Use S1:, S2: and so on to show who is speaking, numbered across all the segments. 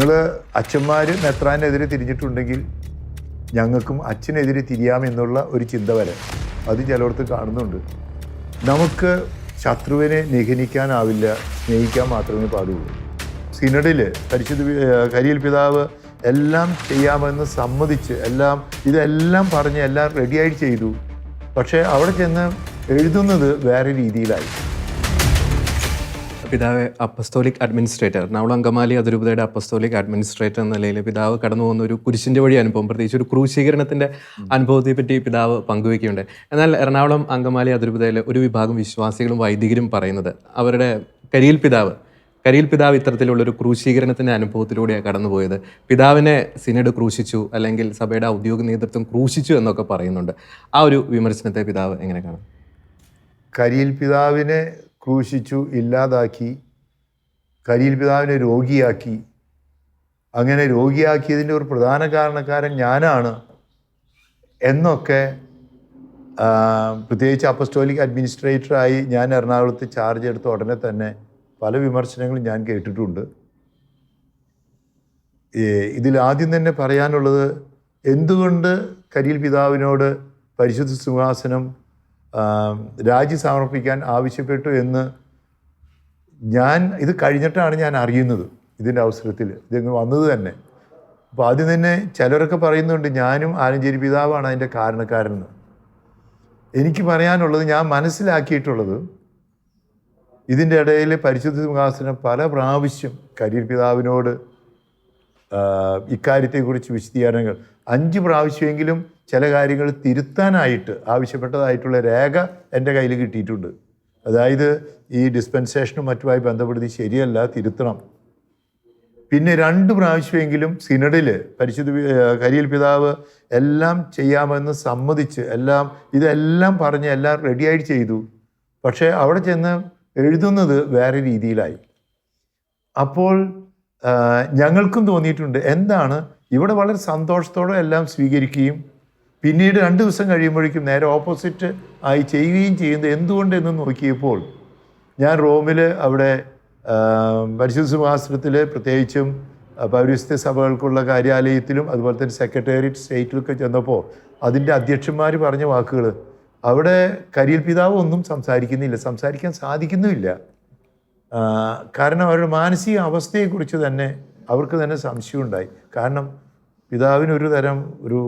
S1: നിങ്ങൾ അച്ഛന്മാർ മെത്രാനെതിരെ തിരിഞ്ഞിട്ടുണ്ടെങ്കിൽ ഞങ്ങൾക്കും അച്ഛനെതിരെ തിരിയാമെന്നുള്ള ഒരു ചിന്ത വരെ. അത് ചിലയിടത്ത് കാണുന്നുണ്ട്. നമുക്ക് ശത്രുവിനെ നിഗനിക്കാനാവില്ല സ്നേഹിക്കാൻ മാത്രമേ പാടുള്ളൂ. സിനഡിൽ പരിശുദ്ധ കരിയിൽ പിതാവ് എല്ലാം ചെയ്യാമെന്ന് സമ്മതിച്ച് എല്ലാം ഇതെല്ലാം പറഞ്ഞ് എല്ലാം റെഡിയായി ചെയ്തു. പക്ഷേ അവിടെ ചെന്ന് എഴുതുന്നത് വേറെ രീതിയിലായി.
S2: പിതാവ് അപ്പസ്തോലിക് അഡ്മിനിസ്ട്രേറ്റർ. എറണാകുളം അങ്കമാലി അതിരൂപതയുടെ അപ്പസ്തോലിക് അഡ്മിനിസ്ട്രേറ്റർ എന്ന നിലയിൽ പിതാവ് കടന്നു പോകുന്ന ഒരു കുരിശിന്റെ വഴി അനുഭവം പ്രത്യേകിച്ച് ഒരു ക്രൂശീകരണത്തിന്റെ അനുഭവത്തെ പറ്റി പിതാവ് പങ്കുവയ്ക്കുന്നുണ്ട് എന്നാൽ എറണാകുളം അങ്കമാലി അതിരൂപതയിലെ ഒരു വിഭാഗം വിശ്വാസികളും വൈദികരും പറയുന്നത് അവരുടെ കരിയിൽ പിതാവ്. കരിയിൽ പിതാവ് ഇത്തരത്തിലുള്ള ഒരു ക്രൂശീകരണത്തിന്റെ അനുഭവത്തിലൂടെയാണ് കടന്നുപോയത്. പിതാവിനെ സിനഡ് ക്രൂശിച്ചു അല്ലെങ്കിൽ സഭയുടെ ഔദ്യോഗിക നേതൃത്വം ക്രൂശിച്ചു എന്നൊക്കെ പറയുന്നുണ്ട്. ആ ഒരു വിമർശനത്തെ പിതാവ് എങ്ങനെ കാണും?
S1: കരിയിൽ പിതാവിനെ ക്രൂശിച്ചു ഇല്ലാതാക്കി കരിയിൽ പിതാവിനെ രോഗിയാക്കി. അങ്ങനെ രോഗിയാക്കിയതിന്റെ ഒരു പ്രധാന കാരണക്കാരൻ ഞാനാണ് എന്നൊക്കെ പ്രത്യേകിച്ച് അപ്പസ്റ്റോലിക് അഡ്മിനിസ്ട്രേറ്ററായി ഞാൻ എറണാകുളത്ത് ചാർജ് എടുത്ത ഉടനെ തന്നെ പല വിമർശനങ്ങളും ഞാൻ കേട്ടിട്ടുണ്ട്. ഇതിൽ ആദ്യം തന്നെ പറയാനുള്ളത് എന്തുകൊണ്ട് കരിയിൽ പിതാവിനോട് പരിശുദ്ധ സിംഹാസനം രാജി സമർപ്പിക്കാൻ ആവശ്യപ്പെട്ടു എന്ന് ഞാൻ ഇത് കഴിഞ്ഞിട്ടാണ് ഞാൻ അറിയുന്നത് ഇതിന്റെ അവസരത്തിൽ. ഇതിങ്ങ് വന്നത് തന്നെ. അപ്പോൾ ആദ്യം തന്നെ ചിലരൊക്കെ പറയുന്നുണ്ട് ഞാനും ആലഞ്ചേരി പിതാവാണ് അതിന്റെ കാരണക്കാരെന്ന് എനിക്ക് പറയാനുള്ളത് ഞാൻ മനസ്സിലാക്കിയിട്ടുള്ളത് ഇതിന്റെ ഇടയിൽ പരിശുദ്ധ സിംഹാസനം പല പ്രാവശ്യം കരീർ പിതാവിനോട് ഇക്കാര്യത്തെക്കുറിച്ച് വിശദീകരണങ്ങൾ. അഞ്ച് പ്രാവശ്യമെങ്കിലും ചില കാര്യങ്ങൾ തിരുത്താനായിട്ട് ആവശ്യപ്പെട്ടതായിട്ടുള്ള രേഖ എന്റെ കയ്യിൽ കിട്ടിയിട്ടുണ്ട്. അതായത് ഈ ഡിസ്പെൻസേഷനും മറ്റുമായി ബന്ധപ്പെടുത്തി ശരിയല്ല തിരുത്തണം. പിന്നെ രണ്ട് പ്രാവശ്യമെങ്കിലും സിനഡിൽ പരിശുദ്ധ കരിയിൽ പിതാവ് എല്ലാം ചെയ്യാമെന്ന് സമ്മതിച്ച് എല്ലാം ഇതെല്ലാം പറഞ്ഞ് എല്ലാം റെഡിയായിട്ട് ചെയ്തു. പക്ഷേ അവിടെ ചെന്ന് എഴുതുന്നത് വേറെ രീതിയിലായി. അപ്പോൾ ഞങ്ങൾക്കും തോന്നിയിട്ടുണ്ട്. എന്താണ്? ഇവിടെ വളരെ സന്തോഷത്തോടെ എല്ലാം സ്വീകരിക്കുകയും പിന്നീട് രണ്ട് ദിവസം കഴിയുമ്പോഴേക്കും നേരെ ഓപ്പോസിറ്റ് ആയി ചെയ്യുകയും ചെയ്യുന്നത് എന്തുകൊണ്ട് എന്ന് നോക്കിയപ്പോൾ ഞാൻ റോമിൽ അവിടെ പരിശുദ്ധ സിംഹാസനത്തിൽ പ്രത്യേകിച്ചും പൗരസ്ത്യ സഭകൾക്കുള്ള കാര്യാലയത്തിലും അതുപോലെ തന്നെ സെക്രട്ടേറിയറ്റ് സ്റ്റേറ്റിലൊക്കെ ചെന്നപ്പോൾ അതിന്റെ അധ്യക്ഷന്മാർ പറഞ്ഞ വാക്കുകൾ അവിടെ കരിയിൽ പിതാവ് ഒന്നും സംസാരിക്കുന്നില്ല. സംസാരിക്കാൻ സാധിക്കുന്നുമില്ല. കാരണം അവരുടെ മാനസിക അവസ്ഥയെക്കുറിച്ച് തന്നെ അവർക്ക് തന്നെ സംശയമുണ്ടായി. കാരണം പിതാവിനൊരു തരം ഒരു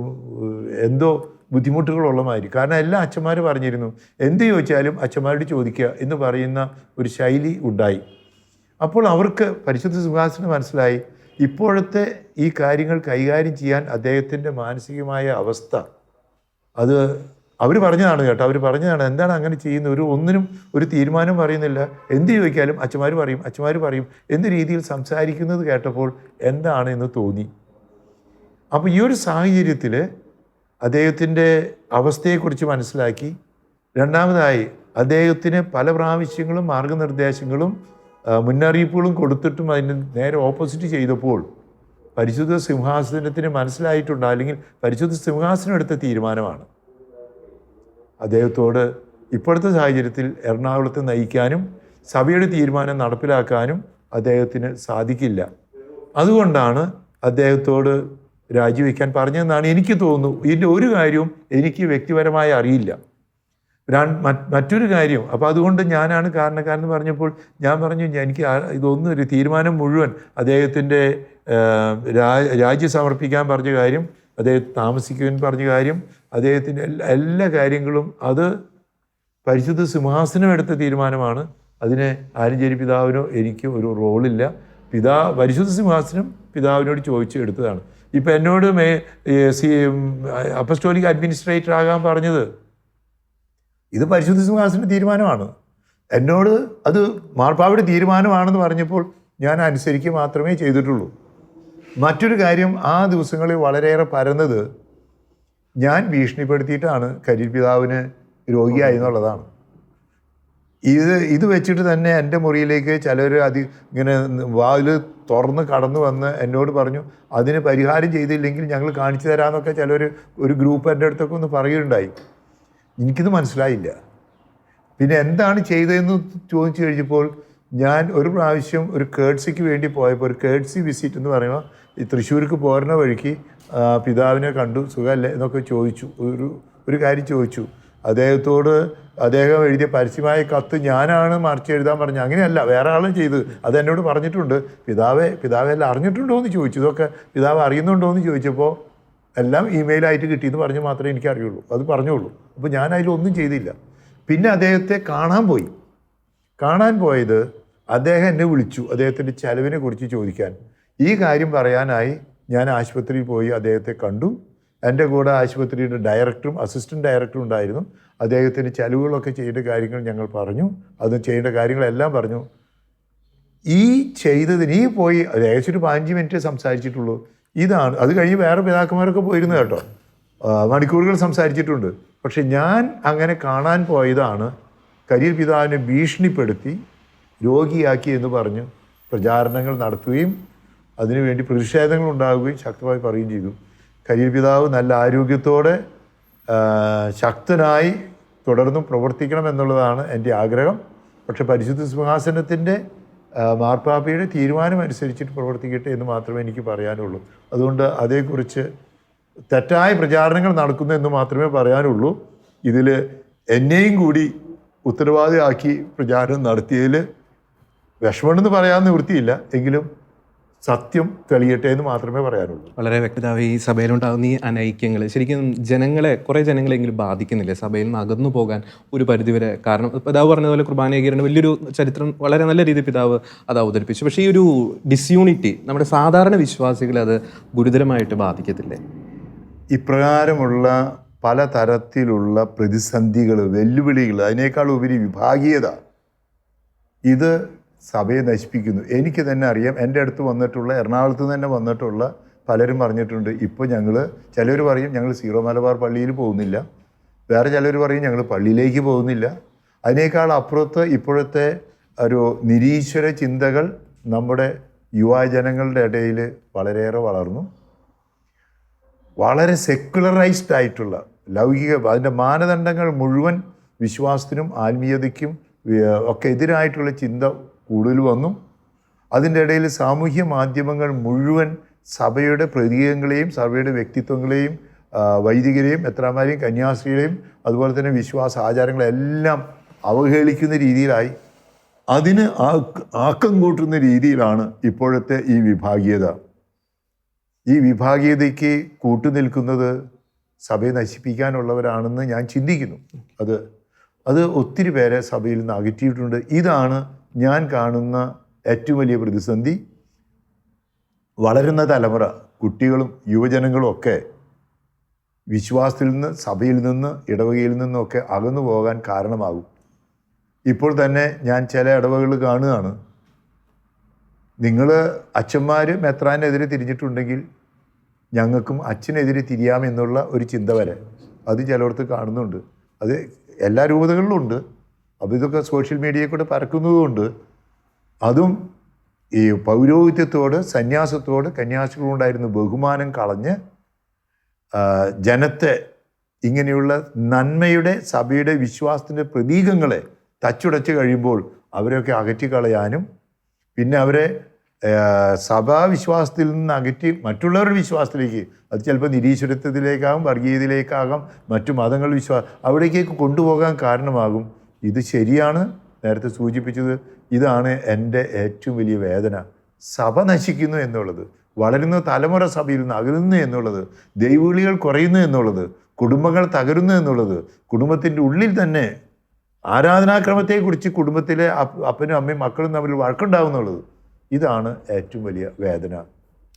S1: എന്തോ ബുദ്ധിമുട്ടുകളുള്ള മാതിരി കാരണം എല്ലാ അച്ഛന്മാർ പറഞ്ഞിരുന്നു എന്ത് ചോദിച്ചാലും അച്ഛന്മാരോട് ചോദിക്കുക എന്ന് പറയുന്ന ഒരു ശൈലി ഉണ്ടായി. അപ്പോൾ അവർക്ക് പരിശുദ്ധ സിംഹാസനം മനസ്സിലായി ഇപ്പോഴത്തെ ഈ കാര്യങ്ങൾ കൈകാര്യം ചെയ്യാൻ അദ്ദേഹത്തിന്റെ മാനസികമായ അവസ്ഥ അത് അവർ പറഞ്ഞതാണ് കേട്ടോ അവർ പറഞ്ഞതാണ്. എന്താണ് അങ്ങനെ ചെയ്യുന്നത്? ഒരു ഒന്നിനും ഒരു തീരുമാനം പറയുന്നില്ല. എന്ത് ചോദിക്കാലും അച്ഛന്മാർ പറയും അച്ഛന്മാർ പറയും എന്ത് രീതിയിൽ സംസാരിക്കുന്നത് കേട്ടപ്പോൾ എന്താണ് എന്ന് തോന്നി. അപ്പോൾ ഈ ഒരു സാഹചര്യത്തിൽ അദ്ദേഹത്തിന്റെ അവസ്ഥയെക്കുറിച്ച് മനസ്സിലാക്കി. രണ്ടാമതായി അദ്ദേഹത്തിന് പല പ്രാവശ്യങ്ങളും മാർഗനിർദ്ദേശങ്ങളും മുന്നറിയിപ്പുകളും കൊടുത്തിട്ടും അതിന് നേരെ ഓപ്പോസിറ്റ് ചെയ്തപ്പോൾ പരിശുദ്ധ സിംഹാസനത്തിന് മനസ്സിലായിട്ടുണ്ട്? അല്ലെങ്കിൽ പരിശുദ്ധ സിംഹാസനം എടുത്ത തീരുമാനമാണ്. അദ്ദേഹത്തോട് ഇപ്പോഴത്തെ സാഹചര്യത്തിൽ എറണാകുളത്ത് നയിക്കാനും സഭയുടെ തീരുമാനം നടപ്പിലാക്കാനും അദ്ദേഹത്തിന് സാധിക്കില്ല. അതുകൊണ്ടാണ് അദ്ദേഹത്തോട് രാജിവെക്കാൻ പറഞ്ഞതെന്നാണ് എനിക്ക് തോന്നുന്നു. ഇതിന്റെ ഒരു കാര്യവും എനിക്ക് വ്യക്തിപരമായി അറിയില്ല. മറ്റൊരു കാര്യം അപ്പോൾ അതുകൊണ്ട് ഞാനാണ് കാരണക്കാരെന്ന് പറഞ്ഞപ്പോൾ ഞാൻ പറഞ്ഞു "ഞാൻ- എനിക്ക് ഇതൊന്നും ഒരു തീരുമാനം മുഴുവൻ അദ്ദേഹത്തിന്റെ രാജ്യ സമർപ്പിക്കാൻ പറഞ്ഞ കാര്യം അദ്ദേഹം താമസിക്കുവാൻ പറഞ്ഞ കാര്യം അദ്ദേഹത്തിന്റെ എല്ലാ എല്ലാ കാര്യങ്ങളും അത് പരിശുദ്ധ സിംഹാസനം എടുത്ത തീരുമാനമാണ്. അതിനെ ആലഞ്ചേരി പിതാവിനോ എനിക്ക് ഒരു റോളില്ല പിതാ പരിശുദ്ധ സിംഹാസനം പിതാവിനോട് ചോദിച്ചു എടുത്തതാണ്. ഇപ്പം എന്നോട് മേ സി അപ്പസ്റ്റോലിക് അഡ്മിനിസ്ട്രേറ്റർ ആകാൻ പറഞ്ഞത്? ഇത് പരിശുദ്ധ സിംഹാസന തീരുമാനമാണ്. എന്നോട് അത് മാർപ്പാവിടെ തീരുമാനമാണെന്ന് പറഞ്ഞപ്പോൾ ഞാൻ അനുസരിക്കുക മാത്രമേ ചെയ്തിട്ടുള്ളൂ. മറ്റൊരു കാര്യം ആ ദിവസങ്ങളിൽ വളരെയേറെ പരന്നത് ഞാൻ ഭീഷണിപ്പെടുത്തിയിട്ടാണ് കരിൽ പിതാവിന് രോഗിയായി എന്നുള്ളതാണ്. ഇത് ഇത് വെച്ചിട്ട് തന്നെ എന്റെ മുറിയിലേക്ക് ചിലർ അതി ഇങ്ങനെ വാതിൽ തുറന്ന് കടന്നു വന്ന് എന്നോട് പറഞ്ഞു അതിന് പരിഹാരം ചെയ്തില്ലെങ്കിൽ ഞങ്ങൾ കാണിച്ചു തരാമെന്നൊക്കെ ചിലർ ഒരു ഗ്രൂപ്പ് എന്റെ അടുത്തൊക്കെ ഒന്ന് പറയുകയുണ്ടായി. എനിക്കിത് മനസ്സിലായില്ല. പിന്നെ എന്താണ് ചെയ്തതെന്ന് ചോദിച്ചു കഴിഞ്ഞപ്പോൾ ഞാൻ ഒരു പ്രാവശ്യം ഒരു കേഡ്സിക്ക് വേണ്ടി പോയപ്പോൾ ഒരു കേഡ്സി വിസിറ്റ് എന്ന് പറയുമ്പോൾ ഈ തൃശ്ശൂർക്ക് പോരുന്ന വഴിക്ക് പിതാവിനെ കണ്ടു സുഖമല്ലേ എന്നൊക്കെ ചോദിച്ചു. ഒരു ഒരു കാര്യം ചോദിച്ചു. അദ്ദേഹത്തോട് അദ്ദേഹം എഴുതിയ പരസ്യമായ കത്ത് ഞാനാണ് മറിച്ച് എഴുതാൻ പറഞ്ഞു അങ്ങനെയല്ല വേറെ ആളും ചെയ്ത് അത് എന്നോട് പറഞ്ഞിട്ടുണ്ട്. പിതാവെ പിതാവെല്ലാം അറിഞ്ഞിട്ടുണ്ടോ എന്ന് ചോദിച്ചു. ഇതൊക്കെ പിതാവ് അറിയുന്നുണ്ടോ എന്ന് ചോദിച്ചപ്പോൾ എല്ലാം ഇമെയിലായിട്ട് കിട്ടിയെന്ന് പറഞ്ഞ് മാത്രമേ എനിക്ക് അറിയുള്ളൂ അത് പറഞ്ഞുള്ളൂ. അപ്പോൾ ഞാൻ അതിലൊന്നും ചെയ്തില്ല. പിന്നെ അദ്ദേഹത്തെ കാണാൻ പോയി. കാണാൻ പോയത് അദ്ദേഹം എന്നെ വിളിച്ചു. അദ്ദേഹത്തിന്റെ ചെലവിനെ കുറിച്ച് ചോദിക്കാൻ. ഈ കാര്യം പറയാനായി ഞാൻ ആശുപത്രിയിൽ പോയി അദ്ദേഹത്തെ കണ്ടു. എന്റെ കൂടെ ആശുപത്രിയുടെ ഡയറക്ടറും അസിസ്റ്റന്റ് ഡയറക്ടറും ഉണ്ടായിരുന്നു. അദ്ദേഹത്തിന് ചെലവുകളൊക്കെ ചെയ്യേണ്ട കാര്യങ്ങൾ ഞങ്ങൾ പറഞ്ഞു. അത് ചെയ്യേണ്ട കാര്യങ്ങളെല്ലാം പറഞ്ഞു. ഈ ചെയ്തതിന് ഈ പോയി ഏകദേശം ഒരു പതിനഞ്ച് മിനിറ്റ് സംസാരിച്ചിട്ടുള്ളൂ. ഇതാണ് അത് കഴിഞ്ഞ് വേറെ പിതാക്കന്മാരൊക്കെ പോയിരുന്നു കേട്ടോ. മണിക്കൂറുകൾ സംസാരിച്ചിട്ടുണ്ട്. പക്ഷെ ഞാൻ അങ്ങനെ കാണാൻ പോയതാണ് കരിയർ പിതാവിനെ ഭീഷണിപ്പെടുത്തി രോഗിയാക്കി എന്ന് പറഞ്ഞ് പ്രചാരണങ്ങൾ നടത്തുകയും അതിനുവേണ്ടി പ്രതിഷേധങ്ങൾ ഉണ്ടാവുകയും ശക്തമായി പറയുകയും ചെയ്തു. കരിയർ പിതാവ് നല്ല ആരോഗ്യത്തോടെ ശക്തനായി തുടർന്നും പ്രവർത്തിക്കണം എന്നുള്ളതാണ് എന്റെ ആഗ്രഹം. പക്ഷേ പരിശുദ്ധ സിംഹാസനത്തിന്റെ മാർപ്പാപ്പയുടെ തീരുമാനം അനുസരിച്ചിട്ട് പ്രവർത്തിക്കട്ടെ എന്ന് മാത്രമേ എനിക്ക് പറയാനുള്ളൂ. അതുകൊണ്ട് അതേക്കുറിച്ച് തെറ്റായ പ്രചാരണങ്ങൾ നടക്കുന്നു എന്ന് മാത്രമേ പറയാനുള്ളൂ. ഇതിൽ എന്നെയും കൂടി ഉത്തരവാദിയാക്കി പ്രചാരണം നടത്തിയതിൽ വിഷമമെന്ന് പറയാൻ നിവൃത്തിയില്ല. എങ്കിലും സത്യം തെളിയട്ടെ എന്ന് മാത്രമേ പറയാനുള്ളൂ.
S2: വളരെ വ്യക്തത ഈ സഭയിലുണ്ടാകുന്ന ഈ അനൈക്യങ്ങൾ ശരിക്കും ജനങ്ങളെ കുറേ ജനങ്ങളെങ്കിലും ബാധിക്കുന്നില്ലേ? സഭയിൽ നിന്ന് അകന്നു പോകാൻ ഒരു പരിധിവരെ കാരണം. പിതാവ് പറഞ്ഞതുപോലെ കുർബാനീകരണം വലിയൊരു ചരിത്രം വളരെ നല്ല രീതിയിൽ പിതാവ് അത് അവതരിപ്പിച്ചു. പക്ഷേ ഈ ഒരു ഡിസ്യൂണിറ്റി നമ്മുടെ സാധാരണ വിശ്വാസികളെ അത് ഗുരുതരമായിട്ട് ബാധിക്കത്തില്ലേ?
S1: ഇപ്രകാരമുള്ള പലതരത്തിലുള്ള പ്രതിസന്ധികൾ വെല്ലുവിളികൾ അതിനേക്കാൾ ഉപരി വിഭാഗീയത ഇത് സഭയെ നശിപ്പിക്കുന്നു. എനിക്ക് തന്നെ അറിയാം എന്റെ അടുത്ത് വന്നിട്ടുള്ള എറണാകുളത്ത് തന്നെ വന്നിട്ടുള്ള പലരും പറഞ്ഞിട്ടുണ്ട് ഇപ്പോൾ ഞങ്ങൾ ചിലർ പറയും ഞങ്ങൾ സീറോ മലബാർ പള്ളിയിൽ പോകുന്നില്ല. വേറെ ചിലർ പറയും ഞങ്ങൾ പള്ളിയിലേക്ക് പോകുന്നില്ല. അതിനേക്കാൾ അപ്പുറത്ത് ഇപ്പോഴത്തെ ഒരു നിരീശ്വര ചിന്തകൾ നമ്മുടെ യുവജനങ്ങളുടെ ഇടയിൽ വളരെയേറെ വളർന്നു. വളരെ സെക്കുലറൈസ്ഡ് ആയിട്ടുള്ള ലൗകിക അതിന്റെ മാനദണ്ഡങ്ങൾ മുഴുവൻ വിശ്വാസത്തിനും ആത്മീയതയ്ക്കും ഒക്കെ എതിരായിട്ടുള്ള ചിന്ത കൂടുതൽ വന്നു. അതിന്റെ ഇടയിൽ സാമൂഹ്യ മാധ്യമങ്ങൾ മുഴുവൻ സഭയുടെ പ്രതീകങ്ങളെയും സഭയുടെ വ്യക്തിത്വങ്ങളെയും വൈദികരെയും എത്രാമാരെയും കന്യാസ്ത്രീകളെയും അതുപോലെ തന്നെ വിശ്വാസ ആചാരങ്ങളെല്ലാം അവഹേളിക്കുന്ന രീതിയിലായി. അതിന് ആക്ക് കൂട്ടുന്ന രീതിയിലാണ് ഇപ്പോഴത്തെ ഈ വിഭാഗീയത. ഈ വിഭാഗീയതയ്ക്ക് കൂട്ടുനിൽക്കുന്നത് സഭയെ നശിപ്പിക്കാനുള്ളവരാണെന്ന് ഞാൻ ചിന്തിക്കുന്നു. അത് അത് ഒത്തിരി പേരെ സഭയിൽ നിന്ന് അകറ്റിയിട്ടുണ്ട്. ഇതാണ് ഞാൻ കാണുന്ന ഏറ്റവും വലിയ പ്രതിസന്ധി വളരുന്ന തലമുറ കുട്ടികളും യുവജനങ്ങളും ഒക്കെ വിശ്വാസത്തിൽ നിന്ന് സഭയിൽ നിന്ന് ഇടവകയിൽ നിന്നൊക്കെ അകന്നു പോകാൻ കാരണമാകും. ഇപ്പോൾ തന്നെ ഞാൻ ചില ഇടവകൾ കാണുകയാണ്. നിങ്ങൾ അച്ഛന്മാർ മെത്രാനെതിരെ തിരിഞ്ഞിട്ടുണ്ടെങ്കിൽ ഞങ്ങൾക്കും അച്ഛനെതിരെ തിരിയാമെന്നുള്ള ഒരു ചിന്ത വരെ അത് ചിലയിടത്ത് കാണുന്നുണ്ട്. അത് എല്ലാ രൂപതകളിലും ഉണ്ട്. അപ്പോൾ ഇതൊക്കെ സോഷ്യൽ മീഡിയയിൽ കൂടെ പരക്കുന്നതുകൊണ്ട് അതും ഈ പൗരോഹിത്യത്തോട് സന്യാസത്തോട് കന്യാസികളുണ്ടായിരുന്ന ബഹുമാനം കളഞ്ഞ് ജനത്തെ ഇങ്ങനെയുള്ള നന്മയുടെ സഭയുടെ വിശ്വാസത്തിന്റെ പ്രതീകങ്ങളെ തച്ചുടച്ച് കഴിയുമ്പോൾ അവരെയൊക്കെ അകറ്റിക്കളയാനും പിന്നെ അവരെ സഭാ സഭാവിശ്വാസത്തിൽ നിന്ന് അകറ്റി മറ്റുള്ളവരുടെ വിശ്വാസത്തിലേക്ക് അത് ചിലപ്പോൾ നിരീശ്വരത്വത്തിലേക്കാകും വർഗീയതയിലേക്കാകാം മറ്റു മതങ്ങളുടെ വിശ്വാസം അവിടേക്ക് കൊണ്ടുപോകാൻ കാരണമാകും. ഇത് ശരിയാണ് നേരത്തെ സൂചിപ്പിച്ചത്. ഇതാണ് എന്റെ ഏറ്റവും വലിയ വേദന. സഭ നശിക്കുന്നു എന്നുള്ളത് വളരുന്ന തലമുറ സഭയിൽ നിന്ന് എന്നുള്ളത് ദൈവവിളികൾ കുറയുന്നു എന്നുള്ളത് കുടുംബങ്ങൾ തകരുന്നു എന്നുള്ളത് കുടുംബത്തിന്റെ ഉള്ളിൽ തന്നെ ആരാധനാക്രമത്തെക്കുറിച്ച് കുടുംബത്തിലെ അപ്പനും അമ്മയും മക്കളും തമ്മിൽ വഴക്കുണ്ടാവുന്നുള്ളത്. ഇതാണ് ഏറ്റവും വലിയ വേദന.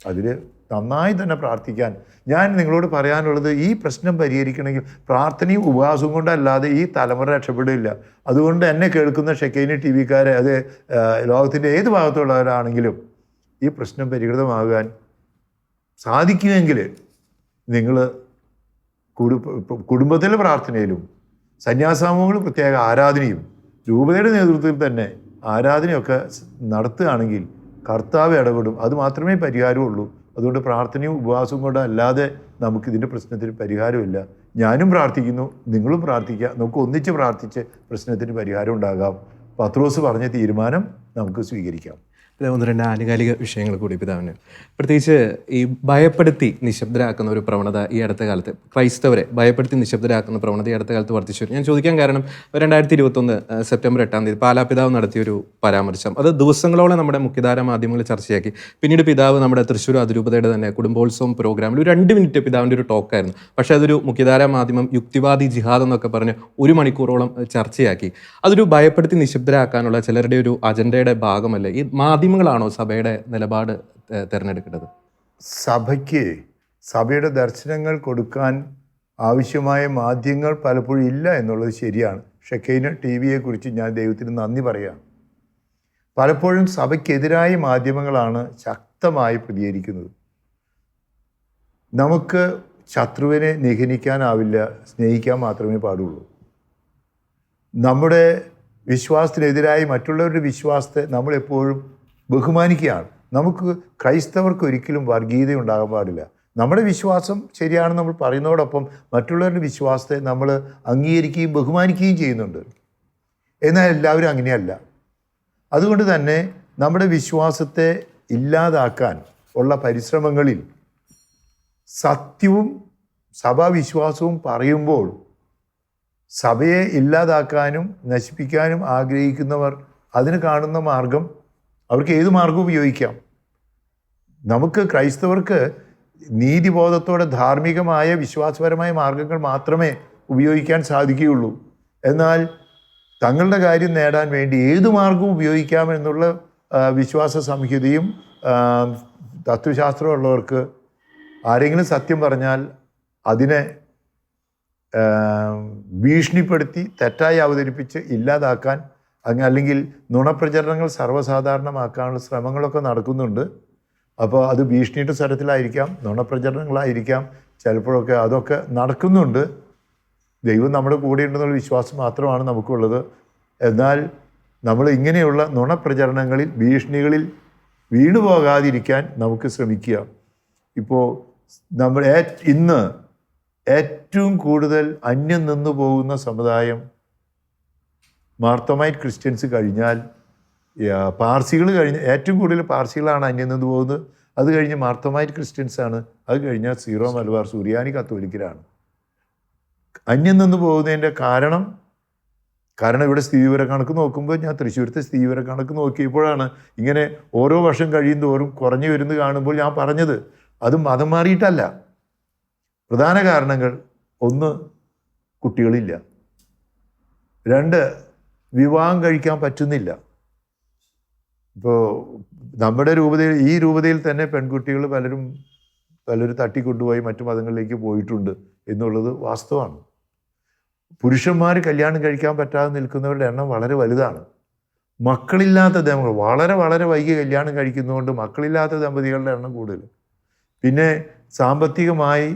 S1: അതിൽ നന്നായി തന്നെ പ്രാർത്ഥിക്കാൻ. ഞാൻ നിങ്ങളോട് പറയാനുള്ളത് ഈ പ്രശ്നം പരിഹരിക്കണമെങ്കിൽ പ്രാർത്ഥനയും ഉപവാസവും കൊണ്ടല്ലാതെ ഈ തലമുറ രക്ഷപ്പെടില്ല. അതുകൊണ്ട് എന്നെ കേൾക്കുന്ന ഷെക്കൈനി ടി വിക്കാരെ അത് ലോകത്തിന്റെ ഏത് ഭാഗത്തുള്ളവരാണെങ്കിലും ഈ പ്രശ്നം പരിഹൃതമാകാൻ സാധിക്കുമെങ്കിൽ നിങ്ങൾ കുടുംബത്തിലെ പ്രാർത്ഥനയിലും സന്യാസാമൂഹങ്ങൾ പ്രത്യേക ആരാധനയും രൂപതയുടെ നേതൃത്വത്തിൽ തന്നെ ആരാധനയൊക്കെ നടത്തുകയാണെങ്കിൽ കർത്താവ് ഇടപെടും. അത് മാത്രമേ പരിഹാരമുള്ളൂ. അതുകൊണ്ട് പ്രാർത്ഥനയും ഉപവാസവും കൊണ്ട് അല്ലാതെ നമുക്ക് ഇതിന്റെ പ്രശ്നത്തിന് പരിഹാരമില്ല. ഞാനും പ്രാർത്ഥിക്കുന്നു നിങ്ങളും പ്രാർത്ഥിക്കുക. നമുക്ക് ഒന്നിച്ച് പ്രാർത്ഥിച്ച് പ്രശ്നത്തിന് പരിഹാരം ഉണ്ടാകാം. പത്രോസ് പറഞ്ഞ തീരുമാനം നമുക്ക് സ്വീകരിക്കാം.
S2: ഒന്ന് രണ്ട് ആനുകാലിക വിഷയങ്ങൾ കൂടി പിതാവിന് പ്രത്യേകിച്ച് ഈ ഭയപ്പെടുത്തി നിശബ്ദരാക്കുന്ന ഒരു പ്രവണത ഈ അടുത്ത കാലത്ത് ക്രൈസ്തവരെ ഭയപ്പെടുത്തി നിശബ്ദരാക്കുന്ന പ്രവണത ഈ അടുത്ത കാലത്ത് വർദ്ധിച്ചു വരും. ഞാൻ ചോദിക്കാൻ കാരണം രണ്ടായിരത്തി ഇരുപത്തൊന്ന് സെപ്റ്റംബർ എട്ടാം തീയതി പാലാ പിതാവ് നടത്തിയൊരു പരാമർശം. അത് ദിവസങ്ങളോളം നമ്മുടെ മുഖ്യധാര മാധ്യമങ്ങളിൽ ചർച്ചയാക്കി. പിന്നീട് പിതാവ് നമ്മുടെ തൃശ്ശൂർ അതിരൂപതയുടെ തന്നെ കുടുംബോത്സവം പ്രോഗ്രാമിൽ ഒരു രണ്ട് മിനിറ്റ് പിതാവിന്റെ ഒരു ടോക്കായിരുന്നു പക്ഷേ അതൊരു മുഖ്യധാര മാധ്യമം യുക്തിവാദി ജിഹാദ് എന്നൊക്കെ പറഞ്ഞ് ഒരു മണിക്കൂറോളം ചർച്ചയാക്കി. അതൊരു ഭയപ്പെടുത്തി നിശബ്ദരാക്കാനുള്ള ചിലരുടെ ഒരു അജണ്ടയുടെ ഭാഗമല്ലേ? ഈ മാധ്യമങ്ങളാണോ സഭയുടെ നിലപാട് തിരഞ്ഞെടുക്കേണ്ടത്?
S1: സഭയ്ക്ക് സഭയുടെ ദർശനങ്ങൾ കൊടുക്കാൻ ആവശ്യമായ മാധ്യമങ്ങൾ പലപ്പോഴും ഇല്ല എന്നുള്ളത് ശരിയാണ്. ഷെക്കൈന ടി വിയെക്കുറിച്ച് ഞാൻ ദൈവത്തിന് നന്ദി പറയാം പലപ്പോഴും സഭയ്ക്കെതിരായ മാധ്യമങ്ങളാണ് ശക്തമായി പ്രതികരിക്കുന്നത്. നമുക്ക് ശത്രുവിനെ നിഗനിക്കാനാവില്ല സ്നേഹിക്കാൻ മാത്രമേ പാടുള്ളൂ. നമ്മുടെ വിശ്വാസത്തിനെതിരായി മറ്റുള്ളവരുടെ വിശ്വാസത്തെ നമ്മൾ എപ്പോഴും ബഹുമാനിക്കുകയാണ്. നമുക്ക് ക്രൈസ്തവർക്ക് ഒരിക്കലും വർഗീയത ഉണ്ടാകാൻ പാടില്ല. നമ്മുടെ വിശ്വാസം ശരിയാണെന്ന് നമ്മൾ പറയുന്നതോടൊപ്പം മറ്റുള്ളവരുടെ വിശ്വാസത്തെ നമ്മൾ അംഗീകരിക്കുകയും ബഹുമാനിക്കുകയും ചെയ്യുന്നുണ്ട്. എന്നാൽ എല്ലാവരും അങ്ങനെയല്ല. അതുകൊണ്ട് തന്നെ നമ്മുടെ വിശ്വാസത്തെ ഇല്ലാതാക്കാൻ ഉള്ള പരിശ്രമങ്ങളിൽ സത്യവും സഭാവിശ്വാസവും പറയുമ്പോൾ സഭയെ ഇല്ലാതാക്കാനും നശിപ്പിക്കാനും ആഗ്രഹിക്കുന്നവർ അതിന് കാണുന്ന മാർഗം അവർക്ക് ഏത് മാർഗം ഉപയോഗിക്കാം. നമുക്ക് ക്രൈസ്തവർക്ക് നീതിബോധത്തോടെ ധാർമ്മികമായ വിശ്വാസപരമായ മാർഗങ്ങൾ മാത്രമേ ഉപയോഗിക്കാൻ സാധിക്കുകയുള്ളൂ. എന്നാൽ തങ്ങളുടെ കാര്യം നേടാൻ വേണ്ടി ഏത് മാർഗവും ഉപയോഗിക്കാം എന്നുള്ള വിശ്വാസ സംഹിതയും തത്വശാസ്ത്രമുള്ളവർക്ക് ആരെങ്കിലും സത്യം പറഞ്ഞാൽ അതിനെ ഭീഷണിപ്പെടുത്തി തെറ്റായി അവതരിപ്പിച്ച് ഇല്ലാതാക്കാൻ അങ്ങ് അല്ലെങ്കിൽ നുണപ്രചരണങ്ങൾ സർവസാധാരണമാക്കാനുള്ള ശ്രമങ്ങളൊക്കെ നടക്കുന്നുണ്ട്. അപ്പോൾ അത് ഭീഷണിയുടെ സ്വരത്തിലായിരിക്കാം നുണപ്രചരണങ്ങളായിരിക്കാം ചിലപ്പോഴൊക്കെ അതൊക്കെ നടക്കുന്നുണ്ട്. ദൈവം നമ്മുടെ കൂടെ ഉണ്ടെന്നുള്ള വിശ്വാസം മാത്രമാണ് നമുക്കുള്ളത്. എന്നാൽ നമ്മൾ ഇങ്ങനെയുള്ള നുണപ്രചരണങ്ങളിൽ ഭീഷണികളിൽ വീണു പോകാതിരിക്കാൻ നമുക്ക് ശ്രമിക്കുക. ഇപ്പോൾ നമ്മൾ ഇന്ന് ഏറ്റവും കൂടുതൽ അന്യം നിന്നു പോകുന്ന സമുദായം മാർത്തമൈറ്റ് ക്രിസ്ത്യൻസ് കഴിഞ്ഞാൽ പാർസികൾ കഴിഞ്ഞ് ഏറ്റവും കൂടുതൽ പാർസികളാണ് അന്യം നിന്ന് പോകുന്നത്. അത് കഴിഞ്ഞ് മാർത്തമൈറ്റ് ക്രിസ്ത്യൻസ് ആണ് അത് കഴിഞ്ഞാൽ സീറോ മലബാർ സുറിയാനി കത്തോലിക്കരാണ്. അന്യം നിന്ന് പോകുന്നതിന്റെ കാരണം കാരണം ഇവിടെ സ്ഥിതി കണക്ക് നോക്കുമ്പോൾ ഞാൻ തൃശ്ശൂരത്തെ സ്ഥിതി കണക്ക് നോക്കിയപ്പോഴാണ് ഇങ്ങനെ ഓരോ വർഷം കഴിയും തോറും കുറഞ്ഞു വരുന്നത് കാണുമ്പോൾ ഞാൻ പറഞ്ഞത്. അത് മതം മാറിയിട്ടല്ല. പ്രധാന കാരണങ്ങൾ ഒന്ന് കുട്ടികളില്ല. രണ്ട് വിവാഹം കഴിക്കാൻ പറ്റുന്നില്ല. ഇപ്പോൾ നമ്മുടെ രൂപതയിൽ ഈ രൂപതയിൽ തന്നെ പെൺകുട്ടികൾ പലരും പലരും തട്ടിക്കൊണ്ടുപോയി മറ്റു മതങ്ങളിലേക്ക് പോയിട്ടുണ്ട് എന്നുള്ളത് വാസ്തവമാണ്. പുരുഷന്മാർ കല്യാണം കഴിക്കാൻ പറ്റാതെ നിൽക്കുന്നവരുടെ എണ്ണം വളരെ വലുതാണ്. മക്കളില്ലാത്ത ദമ്പതികൾ വളരെ വളരെ വൈകി കല്യാണം കഴിക്കുന്നതുകൊണ്ട് മക്കളില്ലാത്ത ദമ്പതികളുടെ എണ്ണം കൂടുതൽ. പിന്നെ സാമ്പത്തികമായി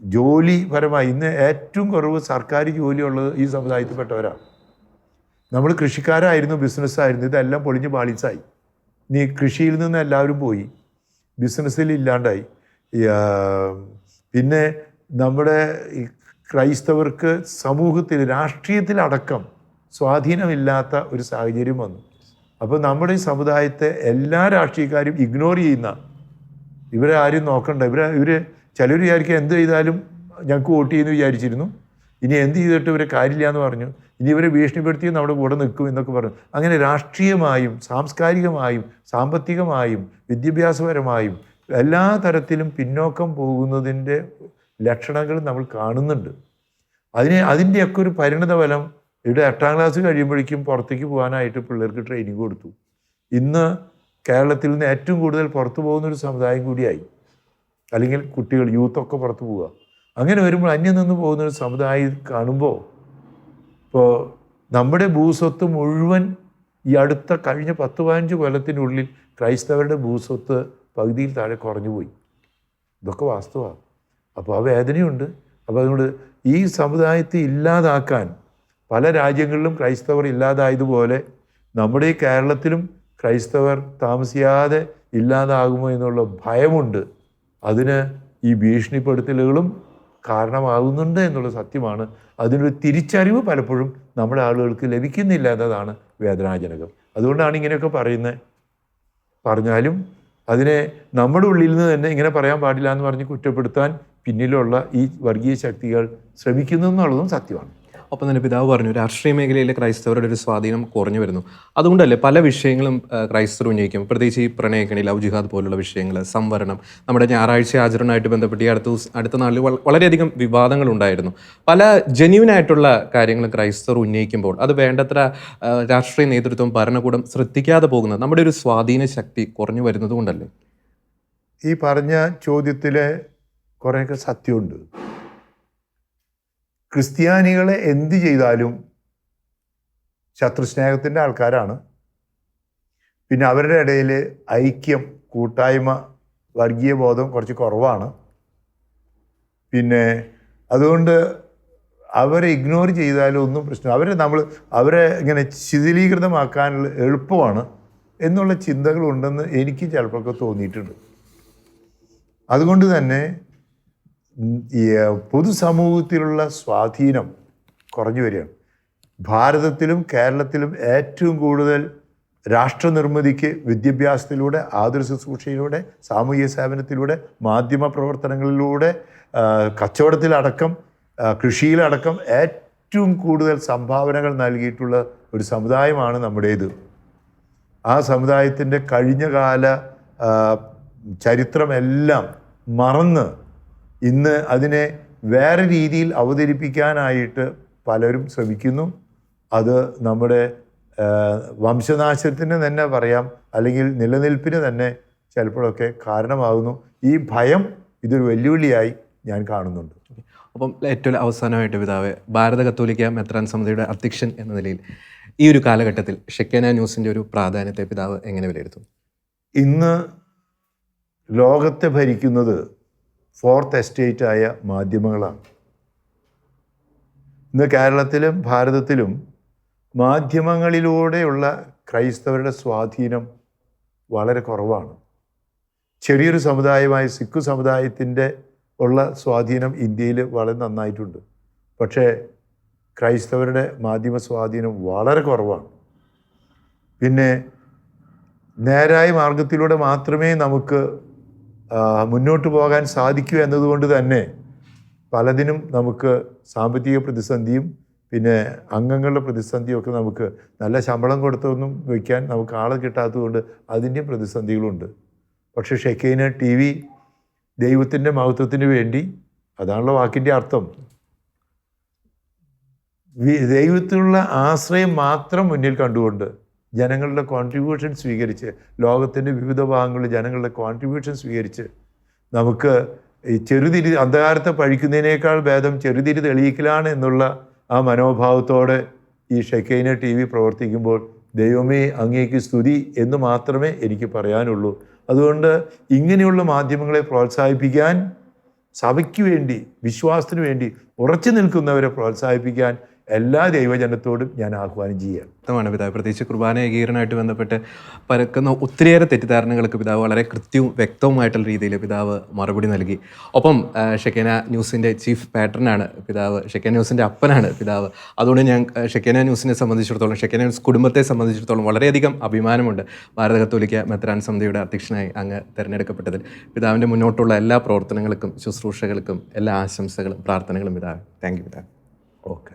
S1: ജോലിപരമായി ഇന്ന് ഏറ്റവും കുറവ് സർക്കാർ ജോലിയുള്ളത് ഈ സമുദായത്തിൽപ്പെട്ടവരാണ്. നമ്മൾ കൃഷിക്കാരായിരുന്നു ബിസിനസ്സായിരുന്നു ഇതെല്ലാം പൊളിഞ്ഞ് പാളിച്ചായി. ഇനി കൃഷിയിൽ നിന്ന് എല്ലാവരും പോയി ബിസിനസ്സിൽ ഇല്ലാണ്ടായി. പിന്നെ നമ്മുടെ ക്രൈസ്തവർക്ക് സമൂഹത്തിൽ രാഷ്ട്രീയത്തിലടക്കം സ്വാധീനമില്ലാത്ത ഒരു സാഹചര്യം വന്നു. അപ്പോൾ നമ്മുടെ ഈ സമുദായത്തെ എല്ലാ രാഷ്ട്രീയക്കാരും ഇഗ്നോർ ചെയ്യുന്ന ഇവരെ ആരും നോക്കണ്ട. ഇവരെ ഇവർ ചിലർ വിചാരിക്കുക എന്ത് ചെയ്താലും ഞങ്ങൾക്ക് വോട്ട് ചെയ്യുമെന്ന് വിചാരിച്ചിരുന്നു. ഇനി എന്ത് ചെയ്തിട്ട് ഇവരെ കാര്യമില്ല എന്ന് പറഞ്ഞു. ഇനി ഇവരെ ഭീഷണിപ്പെടുത്തി നമ്മുടെ കൂടെ നിൽക്കും എന്നൊക്കെ പറഞ്ഞു. അങ്ങനെ രാഷ്ട്രീയമായും സാംസ്കാരികമായും സാമ്പത്തികമായും വിദ്യാഭ്യാസപരമായും എല്ലാ തരത്തിലും പിന്നോക്കം പോകുന്നതിന്റെ ലക്ഷണങ്ങൾ നമ്മൾ കാണുന്നുണ്ട്. അതിന് അതിന്റെയൊക്കെ ഒരു പരിണിത ഫലം ഇവിടെ എട്ടാം ക്ലാസ് കഴിയുമ്പോഴേക്കും പുറത്തേക്ക് പോകാനായിട്ട് പിള്ളേർക്ക് ട്രെയിനിങ് കൊടുത്തു. ഇന്ന് കേരളത്തിൽ നിന്ന് ഏറ്റവും കൂടുതൽ പുറത്തു പോകുന്ന ഒരു സമുദായം കൂടിയായി. അല്ലെങ്കിൽ കുട്ടികൾ യൂത്തൊക്കെ പുറത്തു പോവുക. അങ്ങനെ വരുമ്പോൾ അന്യം നിന്ന് പോകുന്ന ഒരു സമുദായം കാണുമ്പോൾ ഇപ്പോൾ നമ്മുടെ ഭൂസ്വത്ത് മുഴുവൻ ഈ അടുത്ത കഴിഞ്ഞ പത്ത് പതിനഞ്ച് കൊല്ലത്തിനുള്ളിൽ ക്രൈസ്തവരുടെ ഭൂസ്വത്ത് പകുതിയിൽ താഴെ കുറഞ്ഞു പോയി. ഇതൊക്കെ വാസ്തവമാണ്. അപ്പോൾ ആ വേദനയുണ്ട്. അപ്പോൾ അതുകൊണ്ട് ഈ സമുദായത്തെ ഇല്ലാതാക്കാൻ പല രാജ്യങ്ങളിലും ക്രൈസ്തവർ ഇല്ലാതായതുപോലെ നമ്മുടെ ഈ കേരളത്തിലും ക്രൈസ്തവർ താമസിയാതെ ഇല്ലാതാകുമോ എന്നുള്ള ഭയമുണ്ട്. അതിന് ഈ ഭീഷണിപ്പെടുത്തലുകളും കാരണമാകുന്നുണ്ട് എന്നുള്ള സത്യമാണ്. അതിനൊരു തിരിച്ചറിവ് പലപ്പോഴും നമ്മുടെ ആളുകൾക്ക് ലഭിക്കുന്നില്ല എന്നതാണ് വേദനാജനകം. അതുകൊണ്ടാണ് ഇങ്ങനെയൊക്കെ പറയുന്നത്. പറഞ്ഞാലും അതിനെ നമ്മുടെ ഉള്ളിൽ നിന്ന് തന്നെ ഇങ്ങനെ പറയാൻ പാടില്ല എന്ന് പറഞ്ഞ് കുറ്റപ്പെടുത്താൻ പിന്നിലുള്ള ഈ വർഗീയ ശക്തികൾ ശ്രമിക്കുന്നു എന്നുള്ളതും സത്യമാണ്.
S2: ഒപ്പം തന്നെ പിതാവ് പറഞ്ഞു രാഷ്ട്രീയ മേഖലയിലെ ക്രൈസ്തവരുടെ ഒരു സ്വാധീനം കുറഞ്ഞു വരുന്നു. അതുകൊണ്ടല്ലേ പല വിഷയങ്ങളും ക്രൈസ്തവർ ഉന്നയിക്കും. പ്രത്യേകിച്ച് ഈ പ്രണയക്കണി ലവ് ജിഹാദ് പോലുള്ള വിഷയങ്ങൾ സംവരണം നമ്മുടെ ഞായറാഴ്ച ആചരണമായിട്ട് ബന്ധപ്പെട്ട് ഈ അടുത്ത അടുത്ത നാളിൽ വള- വളരെയധികം വിവാദങ്ങൾ ഉണ്ടായിരുന്നു. പല ജെന്യൂൻ ആയിട്ടുള്ള കാര്യങ്ങൾ ക്രൈസ്തവർ ഉന്നയിക്കുമ്പോൾ അത് വേണ്ടത്ര രാഷ്ട്രീയ നേതൃത്വം ഭരണകൂടം ശ്രദ്ധിക്കാതെ പോകുന്നത് നമ്മുടെ ഒരു സ്വാധീന ശക്തി കുറഞ്ഞു വരുന്നത് കൊണ്ടല്ലേ?
S1: ഈ പറഞ്ഞ ചോദ്യത്തിലെ കുറേയൊക്കെ സത്യമുണ്ട്. ക്രിസ്ത്യാനികളെ എന്ത് ചെയ്താലും ശത്രുസ്നേഹത്തിന്റെ ആൾക്കാരാണ്. പിന്നെ അവരുടെ ഇടയിൽ ഐക്യം കൂട്ടായ്മ വർഗീയ ബോധം കുറച്ച് കുറവാണ്. പിന്നെ അതുകൊണ്ട് അവരെ ഇഗ്നോർ ചെയ്താലും ഒന്നും പ്രശ്നം അവരെ നമ്മൾ അവരെ ഇങ്ങനെ ശിഥിലീകൃതമാക്കാനുള്ള എളുപ്പമാണ് എന്നുള്ള ചിന്തകളുണ്ടെന്ന് എനിക്ക് ചിലപ്പോഴൊക്കെ തോന്നിയിട്ടുണ്ട്. അതുകൊണ്ട് തന്നെ പൊതുസമൂഹത്തിലുള്ള സ്വാധീനം കുറഞ്ഞു വരികയാണ്. ഭാരതത്തിലും കേരളത്തിലും ഏറ്റവും കൂടുതൽ രാഷ്ട്രനിർമ്മിതിക്ക് വിദ്യാഭ്യാസത്തിലൂടെ ആതുര ശുശ്രൂഷയിലൂടെ സാമൂഹിക സേവനത്തിലൂടെ മാധ്യമ പ്രവർത്തനങ്ങളിലൂടെ കച്ചവടത്തിലടക്കം കൃഷിയിലടക്കം ഏറ്റവും കൂടുതൽ സംഭാവനകൾ നൽകിയിട്ടുള്ള ഒരു സമുദായമാണ് നമ്മുടേത്. ആ സമുദായത്തിന്റെ കഴിഞ്ഞകാല ചരിത്രമെല്ലാം മറന്ന് ഇന്ന് അതിനെ വേറെ രീതിയിൽ അവതരിപ്പിക്കാനായിട്ട് പലരും ശ്രമിക്കുന്നു. അത് നമ്മുടെ വംശനാശത്തിന് തന്നെ പറയാം. അല്ലെങ്കിൽ നിലനിൽപ്പിന് തന്നെ ചിലപ്പോഴൊക്കെ കാരണമാകുന്നു. ഈ ഭയം ഇതൊരു വെല്ലുവിളിയായി ഞാൻ കാണുന്നുണ്ട്.
S2: അപ്പം ഏറ്റവും അവസാനമായിട്ട് പിതാവ് ഭാരത കത്തോലിക്ക മെത്രാൻ സമിതിയുടെ അധ്യക്ഷൻ എന്ന നിലയിൽ ഈ ഒരു കാലഘട്ടത്തിൽ ഷെക്കേന ന്യൂസിന്റെ ഒരു പ്രാധാന്യത്തെ പിതാവ് എങ്ങനെ വിലയിരുത്തും
S1: ഇന്ന് ലോകത്തെ ഭരിക്കുന്നത് ഫോർത്ത് എസ്റ്റേറ്റ് ആയ മാധ്യമങ്ങളാണ്. ഇന്ന് കേരളത്തിലും ഭാരതത്തിലും മാധ്യമങ്ങളിലൂടെയുള്ള ക്രൈസ്തവരുടെ സ്വാധീനം വളരെ കുറവാണ്. ചെറിയൊരു സമുദായമായ സിഖ് സമുദായത്തിന്റെ ഉള്ള സ്വാധീനം ഇന്ത്യയിൽ വളരെ നന്നായിട്ടുണ്ട്. പക്ഷേ ക്രൈസ്തവരുടെ മാധ്യമ സ്വാധീനം വളരെ കുറവാണ്. പിന്നെ നേരായ മാർഗത്തിലൂടെ മാത്രമേ നമുക്ക് മുന്നോട്ട് പോകാൻ സാധിക്കൂ എന്നതുകൊണ്ട് തന്നെ പലതിനും നമുക്ക് സാമ്പത്തിക പ്രതിസന്ധിയും പിന്നെ അംഗങ്ങളുടെ പ്രതിസന്ധിയും ഒക്കെ നമുക്ക് നല്ല ശമ്പളം കൊടുത്തൊന്നും വയ്ക്കാൻ നമുക്ക് ആളെ കിട്ടാത്തതുകൊണ്ട് അതിന്റെയും പ്രതിസന്ധികളുണ്ട്. പക്ഷേ ഷെക്കൈന ടി വി ദൈവത്തിന്റെ മഹത്വത്തിന് വേണ്ടി അതാണല്ലോ വാക്കിന്റെ അർത്ഥം. ദൈവത്തിനുള്ള ആശ്രയം മാത്രം മുന്നിൽ കണ്ടുകൊണ്ട് ജനങ്ങളുടെ കോൺട്രിബ്യൂഷൻ സ്വീകരിച്ച് ലോകത്തിന്റെ വിവിധ ഭാഗങ്ങളിൽ ജനങ്ങളുടെ കോൺട്രിബ്യൂഷൻ സ്വീകരിച്ച് നമുക്ക് ഈ ചെറുതിരി അന്ധകാരത്തെ പഴിക്കുന്നതിനേക്കാൾ ഭേദം ചെറുതിരി തെളിയിക്കലാണ് എന്നുള്ള ആ മനോഭാവത്തോടെ ഈ ഷെക്കൈന ടി വി പ്രവർത്തിക്കുമ്പോൾ ദൈവമേ അങ്ങേക്ക് സ്തുതി എന്ന് മാത്രമേ എനിക്ക് പറയാനുള്ളൂ. അതുകൊണ്ട് ഇങ്ങനെയുള്ള മാധ്യമങ്ങളെ പ്രോത്സാഹിപ്പിക്കാൻ സഭയ്ക്ക് വേണ്ടി വിശ്വാസത്തിന് വേണ്ടി ഉറച്ചു നിൽക്കുന്നവരെ പ്രോത്സാഹിപ്പിക്കാൻ എല്ലാ ദൈവജനത്തോടും ഞാൻ ആഹ്വാനം ചെയ്യുകയാണ്.
S2: പിതാവ്. പ്രത്യേകിച്ച് കുർബാന ഏകീകരണമായിട്ട് ബന്ധപ്പെട്ട് പരക്കുന്ന ഒത്തിരിയേറെ തെറ്റിദ്ധാരണകൾക്ക് പിതാവ് വളരെ കൃത്യവും വ്യക്തവുമായിട്ടുള്ള രീതിയിൽ പിതാവ് മറുപടി നൽകി. ഒപ്പം ഷെക്കേന ന്യൂസിന്റെ ചീഫ് പാറ്റേണാണ് പിതാവ്. ഷെക്കേന ന്യൂസിന്റെ അപ്പനാണ് പിതാവ്. അതുകൊണ്ട് ഞാൻ ഷെക്കേന ന്യൂസിനെ സംബന്ധിച്ചിടത്തോളം ഷെക്കേന ന്യൂസ് കുടുംബത്തെ സംബന്ധിച്ചിടത്തോളം വളരെയധികം അഭിമാനമുണ്ട് ഭാരത കത്തോലിക്ക മെത്രാൻ സമിതിയുടെ അധ്യക്ഷനായി അങ്ങ് തിരഞ്ഞെടുക്കപ്പെട്ടതിൽ. പിതാവിന്റെ മുന്നോട്ടുള്ള എല്ലാ പ്രവർത്തനങ്ങൾക്കും ശുശ്രൂഷകൾക്കും എല്ലാ ആശംസകളും പ്രാർത്ഥനകളും പിതാവ്. താങ്ക് യു പിതാവ്.
S1: Ok.